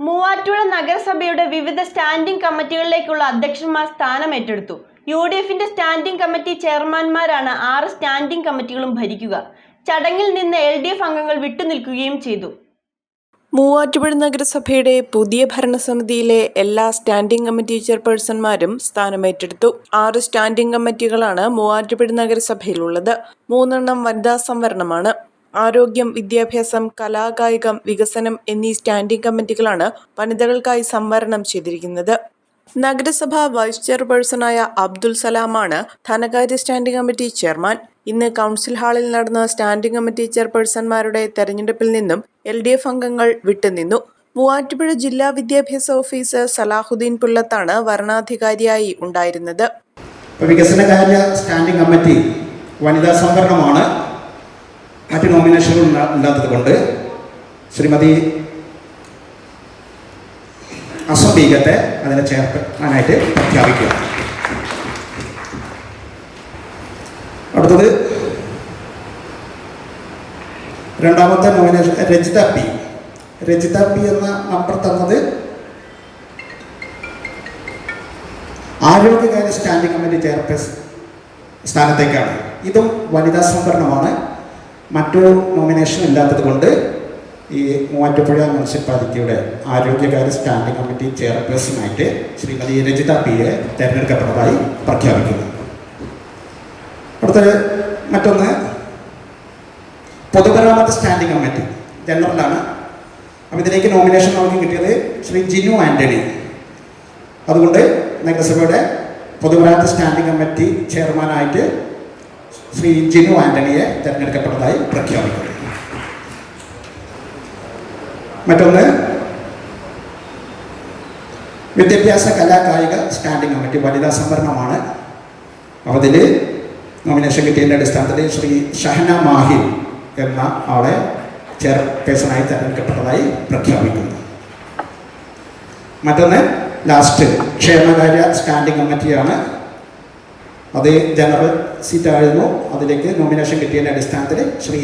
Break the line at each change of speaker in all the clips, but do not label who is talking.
മൂവാറ്റുപുഴ നഗരസഭയുടെ വിവിധ സ്റ്റാൻഡിംഗ് കമ്മിറ്റികളിലേക്കുള്ള അധ്യക്ഷന്മാർ സ്ഥാനം ഏറ്റെടുത്തു. യു ഡി എഫിന്റെ സ്റ്റാൻഡിംഗ് കമ്മിറ്റി ചെയർമാൻമാരാണ് ആറ് സ്റ്റാൻഡിംഗ് കമ്മിറ്റികളും ഭരിക്കുക. ചടങ്ങിൽ നിന്ന് എൽ ഡി എഫ് അംഗങ്ങൾ വിട്ടുനിൽക്കുകയും ചെയ്തു.
മൂവാറ്റുപുഴ നഗരസഭയുടെ പുതിയ ഭരണസമിതിയിലെ എല്ലാ സ്റ്റാൻഡിംഗ് കമ്മിറ്റി ചെയർപേഴ്സൺമാരും സ്ഥാനമേറ്റെടുത്തു ആറ് സ്റ്റാൻഡിംഗ് കമ്മിറ്റികളാണ് മൂവാറ്റുപുഴ നഗരസഭയിലുള്ളത്. മൂന്നെണ്ണം വനിതാ സംവരണമാണ്. ആരോഗ്യം വിദ്യാഭ്യാസം കലാകായികം വികസനം എന്നീ സ്റ്റാൻഡിംഗ് കമ്മിറ്റികളാണ് വനിതകൾക്കായി സംവരണം ചെയ്തിരിക്കുന്നത്. നഗരസഭാ വൈസ് ചെയർപേഴ്സണായ അബ്ദുൽ സലാമാണ് ധനകാര്യ സ്റ്റാൻഡിംഗ് കമ്മിറ്റി ചെയർമാൻ. ഇന്ന് കൗൺസിൽ ഹാളിൽ നടന്ന സ്റ്റാൻഡിംഗ് കമ്മിറ്റി ചെയർപേഴ്സൺമാരുടെ തെരഞ്ഞെടുപ്പിൽ നിന്നും എൽ ഡി എഫ് അംഗങ്ങൾ വിട്ടുനിന്നു. മൂവാറ്റുപുഴ ജില്ലാ വിദ്യാഭ്യാസ ഓഫീസർ സലാഹുദ്ദീൻ പുള്ളത്താണ് വരണാധികാരിയായി ഉണ്ടായിരുന്നത്.
വികസനകാര്യ സ്റ്റാൻഡിംഗ് കമ്മിറ്റി വനിതാ സംവരണമാണ്. മറ്റ് നോമിനേഷനുകൾ ഇല്ലാ- ഇല്ലാത്തത് കൊണ്ട് ശ്രീമതി അസംബീഗത്തെ അതിനെ ചെയർമാനായിട്ട് പ്രഖ്യാപിക്കുക. അടുത്തത് രണ്ടാമത്തെ nomination Rajitha P. Rajitha P എന്ന നമ്പർ തന്നത് ആരോഗ്യകാര്യ സ്റ്റാൻഡിംഗ് കമ്മിറ്റി ചെയർപേഴ്സൺ സ്ഥാനത്തേക്കാണ്. ഇതും വനിതാ സംവരണമാണ്. മറ്റു നോമിനേഷൻ ഇല്ലാത്തത് കൊണ്ട് ഈ മൂവാറ്റുപുഴ മുനിസിപ്പാലിറ്റിയുടെ ആരോഗ്യകാര്യ സ്റ്റാൻഡിംഗ് കമ്മിറ്റി ചെയർപേഴ്സണായിട്ട് ശ്രീമതി രജിത പി എ തിരഞ്ഞെടുക്കപ്പെട്ടതായി പ്രഖ്യാപിക്കുന്നു. അടുത്തത് മറ്റൊന്ന് പൊതുമരാമത്ത് സ്റ്റാൻഡിംഗ് കമ്മിറ്റി ജനറലാണ്. അപ്പോൾ ഇതിലേക്ക് നോമിനേഷൻ നമുക്ക് കിട്ടിയത് ശ്രീ ജിനു ആന്റണി അതുകൊണ്ട് നഗരസഭയുടെ പൊതുമരാമത്ത് സ്റ്റാൻഡിംഗ് കമ്മിറ്റി ചെയർമാനായിട്ട് ശ്രീ ജിനു ആന്റണിയെ തിരഞ്ഞെടുക്കപ്പെട്ടതായി പ്രഖ്യാപിക്കുന്നു. മറ്റൊന്ന് വിദ്യാഭ്യാസ കലാ കായിക സ്റ്റാൻഡിംഗ് കമ്മിറ്റി വനിതാ സംവരണമാണ്. അതിൽ നോമിനേഷൻ കിട്ടിയതിന്റെ അടിസ്ഥാനത്തിൽ ശ്രീ ഷഹന മാഹിൻ എന്ന ആളെ ചെയർപേഴ്സണായി തിരഞ്ഞെടുക്കപ്പെട്ടതായി പ്രഖ്യാപിക്കുന്നു. മറ്റൊന്ന് ലാസ്റ്റ് ക്ഷേമകാര്യ സ്റ്റാൻഡിംഗ് കമ്മിറ്റിയാണ് അത് ജനറൽ സീറ്റായിരുന്നു. അതിലേക്ക് നോമിനേഷൻ കിട്ടിയതിന്റെ അടിസ്ഥാനത്തിൽ ശ്രീ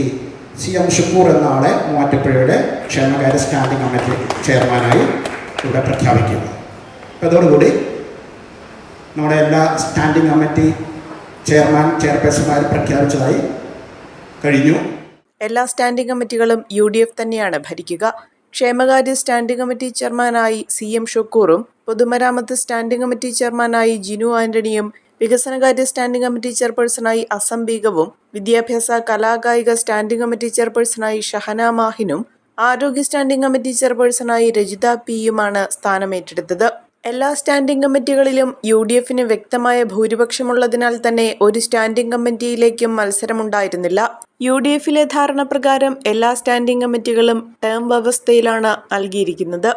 സി എം ഷുക്കൂർ എന്ന ആളെ മൂവാറ്റുപുഴയുടെ ക്ഷേമകാര്യ സ്റ്റാൻഡിംഗ് കമ്മിറ്റി ചെയർമാനായി ഇവിടെ പ്രഖ്യാപിക്കുന്നു. അപ്പോൾ അതോടുകൂടി നമ്മുടെ എല്ലാ സ്റ്റാൻഡിംഗ് കമ്മിറ്റി ചെയർമാൻ ചെയർപേഴ്സൺമാർ പ്രഖ്യാപിച്ചതായി കഴിഞ്ഞു.
എല്ലാ സ്റ്റാൻഡിംഗ് കമ്മിറ്റികളും യു ഡി എഫ് തന്നെയാണ് ഭരിക്കുക. ക്ഷേമകാര്യ സ്റ്റാൻഡിംഗ് കമ്മിറ്റി ചെയർമാനായി സി എം ഷുക്കൂറും പൊതുമരാമത്ത് സ്റ്റാൻഡിംഗ് കമ്മിറ്റി ചെയർമാനായി ജിനു ആന്റണിയും വികസനകാര്യ സ്റ്റാൻഡിംഗ് കമ്മിറ്റി ചെയർപേഴ്സണായി അസം ബീഗവും വിദ്യാഭ്യാസ കലാകായിക സ്റ്റാൻഡിംഗ് കമ്മിറ്റി ചെയർപേഴ്സണായി ഷഹന മാഹിനും ആരോഗ്യ സ്റ്റാൻഡിംഗ് കമ്മിറ്റി ചെയർപേഴ്സണായി രജിത പിയുമാണ് സ്ഥാനമേറ്റെടുത്തത്. എല്ലാ സ്റ്റാൻഡിംഗ് കമ്മിറ്റികളിലും യു ഡി എഫിന് വ്യക്തമായ ഭൂരിപക്ഷമുള്ളതിനാൽ തന്നെ ഒരു സ്റ്റാൻഡിംഗ് കമ്മിറ്റിയിലേക്കും മത്സരമുണ്ടായിരുന്നില്ല. യു ഡി എഫിലെ ധാരണ പ്രകാരം എല്ലാ സ്റ്റാൻഡിംഗ് കമ്മിറ്റികളും ടേം വ്യവസ്ഥയിലാണ് നൽകിയിരിക്കുന്നത്.